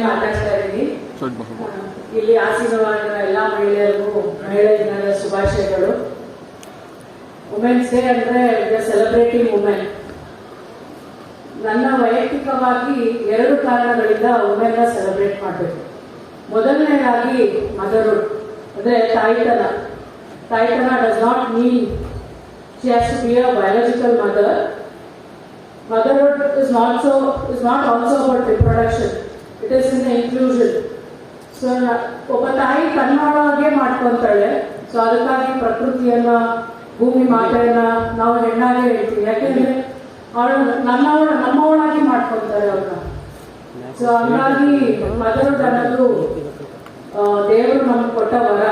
ಮಾತಾಡ್ತಾ ಇದ್ದೀನಿ. ಇಲ್ಲಿ ಆಸೀನವಾಗಿರುವ ಎಲ್ಲಾ ಮಹಿಳೆಯರಿಗೂ ಮಹಿಳಾ ದಿನದ ಶುಭಾಶಯಗಳು. ವುಮೆನ್ಸ್ ಡೇ ಅಂದ್ರೆ ಸೆಲೆಬ್ರೇಟಿಂಗ್ ವುಮೆನ್ ನನ್ನ ವೈಯಕ್ತಿಕವಾಗಿ ಎರಡು ಕಾರಣಗಳಿಂದ ವುಮೆನ್ ಸೆಲೆಬ್ರೇಟ್ ಮಾಡಬೇಕು. ಮೊದಲನೇದಾಗಿ ಮದರ್ಹುಡ್ ಅಂದ್ರೆ ತಾಯಿತನ. ತಾಯಿತನ does not mean she has to be a biological mother motherhood is not so is not also about reproduction. In the inclusion. So ಒಬ್ಬ ತಾಯಿ ತನ್ನೊಳಗೆ ಮಾಡ್ಕೊಂತಾಳೆ. ಸೊ ಅದಕ್ಕಾಗಿ ಪ್ರಕೃತಿಯನ್ನ, ಭೂಮಿ ಮಾತೆಯನ್ನ ನಾವು ಹೆಣ್ಣಾಗಿ ಹೇಳ್ತೀವಿ. ಯಾಕೆಂದ್ರೆ, ಅವಳು ನನ್ನವಳ, ನಮ್ಮವಳಾಗಿ ಮಾಡ್ಕೊಂತಾರೆ ಅವ್ರನ್ನ. ಸೊ ಹಂಗಾಗಿ ಮದರು ದೇವರು ನಮ್ಗೆ ಕೊಟ್ಟ ವರ.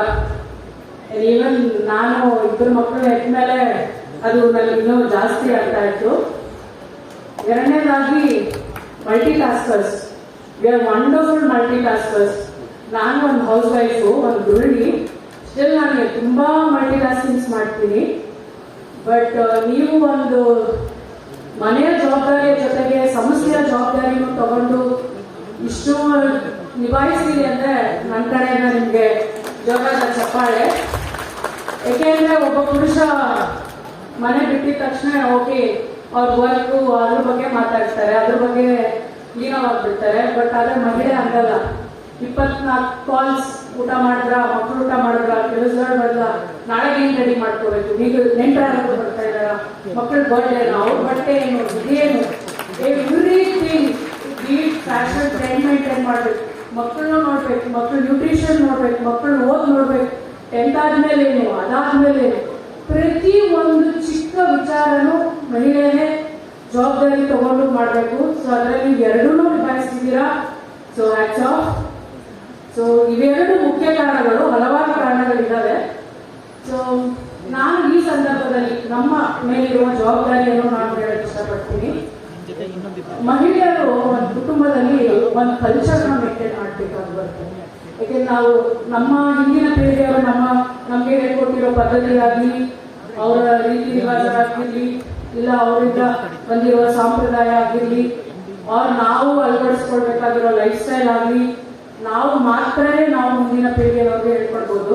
ಈವನ್ ನಾನು ಇಬ್ಬರು ಮಕ್ಕಳು ಮೇಲೆ ಅದು ನನಗೆ ಇನ್ನೂ ಜಾಸ್ತಿ ಆಗ್ತಾ ಇತ್ತು. ಎರಡನೇದಾಗಿ multi taskers we are wonderful multi ನಾನು ಒಂದು ಹೌಸ್ ವೈಫು ಒಂದು ಗೃಹಿಣಿ. ಸ್ಟಿಲ್ ನನಗೆ ತುಂಬಾ ಮಲ್ಟಿ ಮಾಡ್ತೀನಿ. ಬಟ್ ನೀವು ಒಂದು ಮನೆಯ ಜವಾಬ್ದಾರಿಯ ಜೊತೆಗೆ ಸಮಸ್ಯೆಯ ಜವಾಬ್ದಾರಿನೂ ತಗೊಂಡು ಇಷ್ಟು ನಿಭಾಯಿಸ್ತೀರಿ ಅಂದ್ರೆ ನನ್ನ ಕಡೆಯಿಂದ ನಿಮಗೆ ಜೋರಾದ ಚಪ್ಪಾಳೆ. ಯಾಕೆಂದ್ರೆ ಒಬ್ಬ ಪುರುಷ ಮನೆ ಬಿಟ್ಟಿದ ತಕ್ಷಣ ಓಕೆ, ಅವ್ರ ವರ್ಕು ಅದ್ರ ಬಗ್ಗೆ ಮಾತಾಡ್ತಾರೆ. ಅದ್ರ ಬಗ್ಗೆ ಲೀನವಾಗ್ಬಿಡ್ತಾರೆ ಬಟ್ ಆದ್ರೆ ಮಹಿಳೆ ಹಂಗಲ್ಲ. ಇಪ್ಪತ್ನಾಲ್ಕು ಕಾಲ್ಸ್ ಊಟ ಮಾಡಿದ್ರ ಮಕ್ಕಳು ಊಟ ಮಾಡಿದ್ರ ಕೆಲಸಗಳು ಬರಲ್ಲ ನಾಳೆ ಏನ್ ರೆಡಿ ಮಾಡ್ಕೋಬೇಕು. ಈಗ ನೆಂಟರಾದ್ರು ಬರ್ತಾ ಇದಾರ ಮಕ್ಕಳ ಬರ್ಡೇ ಅವ್ರ ಬಟ್ಟೆ ಏನು? ಏನು? Everything beat fashion trend maintain ಮಾಡ್ಬೇಕು. ಮಕ್ಕಳನ್ನ ನೋಡ್ಬೇಕು ಮಕ್ಕಳು ನ್ಯೂಟ್ರಿಷನ್ ನೋಡ್ಬೇಕು ಮಕ್ಕಳು ಓದ್ ನೋಡ್ಬೇಕು. ಟೆಂತ್ ಆದ್ಮೇಲೆ ಏನು ಅದಾದ್ಮೇಲೆ ಪ್ರತಿ ಒಂದು ಚಿಕ್ಕ ವಿಚಾರನು ಮಹಿಳೆಯೇ ಜವಾಬ್ದಾರಿ ತಗೊಂಡು ಮಾಡಬೇಕು. ಸೊ ಅದರಲ್ಲಿ ಎರಡೂ ನಿಭಾಯಿಸ್ತಿದ್ದೀರಾ ಸೊ ಹ್ಯಾಟ್ಸ್ ಆಫ್ ಸೊ ಇವೆರಡು ಮುಖ್ಯ ಕಾರಣಗಳು, ಹಲವಾರು ಕಾರಣಗಳಿದ್ದಾವೆ. ಸೊ ನಾನು ಈ ಸಂದರ್ಭದಲ್ಲಿ ನಮ್ಮ ಮೇಲಿರುವ ಜವಾಬ್ದಾರಿಯನ್ನು ನಾನು ಹೇಳಕ್ ಇಷ್ಟಪಡ್ತೀನಿ. ಮಹಿಳೆಯರು ಒಂದು ಕುಟುಂಬದಲ್ಲಿ ಒಂದು ಕಲ್ಚರ್ನ ಮೇಂಟೈನ್ ಮಾಡಬೇಕಾಗಿ ಬರುತ್ತೆ. ಯಾಕೆಂದ್ರೆ ನಾವು ನಮ್ಮ ಹಿಂದಿನ ಪೀಳಿಗೆಯವರು ನಮ್ಮ ನಮಗೆ ಹೇಳ್ಕೊಟ್ಟಿರೋ ಪದ್ಧತಿಯಾಗಿ ಅವರ ರೀತಿ ರಿವಾಜ ಆಗಿರ್ಲಿ ಇಲ್ಲ, ಅವರಿಂದ ಬಂದಿರುವ ಸಂಪ್ರದಾಯ ಆಗಿರ್ಲಿ ಅವ್ರು ನಾವು ಅಳವಡಿಸ್ಕೊಳ್ಬೇಕಾಗಿರೋ ಲೈಫ್ ಸ್ಟೈಲ್ ಆಗಲಿ, ನಾವು ಮಾತ್ರನೇ ನಾವು ಮುಂದಿನ ಪೀಳಿಗೆಯವ್ರಿಗೆ ಹೇಳ್ಕೊಡ್ಬೋದು.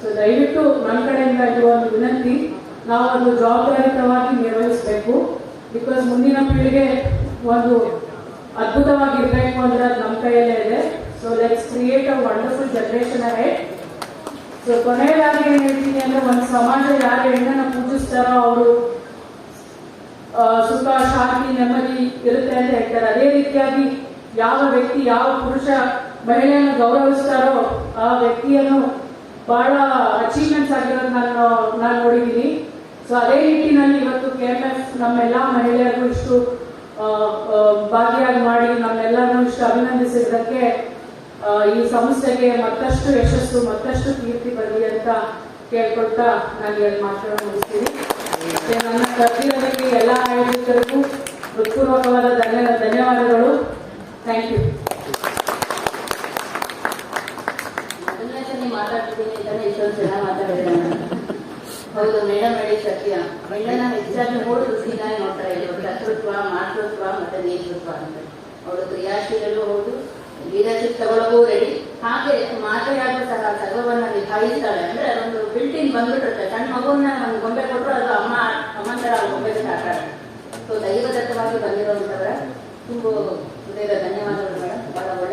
ಸೊ ದಯವಿಟ್ಟು ನನ್ನ ಕಡೆಯಿಂದ ಇರುವ ಒಂದು ವಿನಂತಿ, ನಾವು ಒಂದು ಜವಾಬ್ದಾರಿತವಾಗಿ ನಿರ್ವಹಿಸಬೇಕು. ಬಿಕಾಸ್ ಮುಂದಿನ ಪೀಳಿಗೆ ಒಂದು ಅದ್ಭುತವಾಗಿ ಇರಬೇಕು ಅಂದ್ರೆ ಅದು ನಮ್ಮ ಕೈಯಲ್ಲೇ ಇದೆ. So let's create a wonderful generation array so ಕೊನೆಯದಾಗಿ ಏನ್ ಹೇಳ್ತೀನಿ ಅಂದ್ರೆ, ಒಂದು ಸಮಾಜ ಯಾರು ಹೆಣ್ಣನ್ನು ಪೂಜಿಸ್ತಾರೋ ಅವರು ನೆಮ್ಮದಿ ಇರುತ್ತೆ ಅಂತ ಹೇಳ್ತಾರೆ. ಅದೇ ರೀತಿಯಾಗಿ ಯಾವ ವ್ಯಕ್ತಿ, ಯಾವ ಪುರುಷ ಮಹಿಳೆಯನ್ನು ಗೌರವಿಸ್ತಾರೋ ಆ ವ್ಯಕ್ತಿಯನ್ನು ಬಹಳ ಅಚೀವ್ಮೆಂಟ್ಸ್ ಆಗಿರೋದು ನಾನು ನಾನು ನೋಡಿದ್ದೀನಿ. ಸೊ ಅದೇ ನಿಟ್ಟಿನಲ್ಲಿ ಇವತ್ತು ಕೆ ಎಂ ಎಫ್ ನಮ್ಮೆಲ್ಲ ಮಹಿಳೆಯರಿಗೂ ಇಷ್ಟು ಭಾಗಿಯಾಗಿ ಮಾಡಿ ನಮ್ಮೆಲ್ಲರನ್ನು ಇಷ್ಟು ಅಭಿನಂದಿಸಿದ್ದಕ್ಕೆ ಈ ಸಂಸ್ಥೆಗೆ ಮತ್ತಷ್ಟು ಯಶಸ್ಸು, ಮತ್ತಷ್ಟು ಕೀರ್ತಿ ಬರಲಿ ಅಂತ ಕೇಳ್ಕೊಳ್ತಾ ನಾನು ಎರಡು ಮಾತುಗಳನ್ನು ಮುಗಿಸ್ತೀನಿ. ನನ್ನ ಕರ್ದಿರೋದಕ್ಕೆ ಅಂತಾನೆ ಇಷ್ಟೊಂದು ಜನ ಮಾತಾಡಿದ್ರೆ ಹೌದು, ಮೇಡಮ್ ಹೇಳಿ ಸತ್ಯ. ಮಹಿಳೆನ ಹೆಚ್ಚಾಗಿ ಮೂರು ದೃಷ್ಟಿಗಾಗಿ ನೋಡ್ತಾರೆ ಇದ್ದೀವಿ ಕರ್ತೃತ್ವ ಮಾತೃತ್ವ ಮತ್ತೆ ನೇತೃತ್ವ ಅಂತ. ಅವಳು ಕ್ರಿಯಾಶೀಲರು ಹೌದು ಲೀಡರ್ಶಿಪ್ ತಗೊಳ್ಳಗೂ ರೆಡಿ ಹಾಗೆ ಮಾತೆಯಾಗೂ ಸಹ ಸರ್ವವನ್ನ ನಿಭಾಯಿಸ್ತಾಳೆ ಅಂದ್ರೆ ಒಂದು ಬಿಲ್ಡಿಂಗ್ ಬಂದ್ಬಿಟ್ಟಿರುತ್ತೆ ಸಣ್ಣ ಮಗುವನ್ನ ಒಂದು ಗೊಂಬೆ ಕೊಟ್ಟರು ಅದು ಅಮ್ಮ ಅಮ್ಮನ ತರ ಗೊಂಬೆ ಸಾಕಾಳೆ ಸೊ ದೈವದತ್ತವಾಗಿ ಬಂದಿರುವಂತವರ ತುಂಬ ಹೃದಯದ ಧನ್ಯವಾದಗಳು, ಮೇಡಮ್. ಬಹಳ ಒಳ್ಳೆ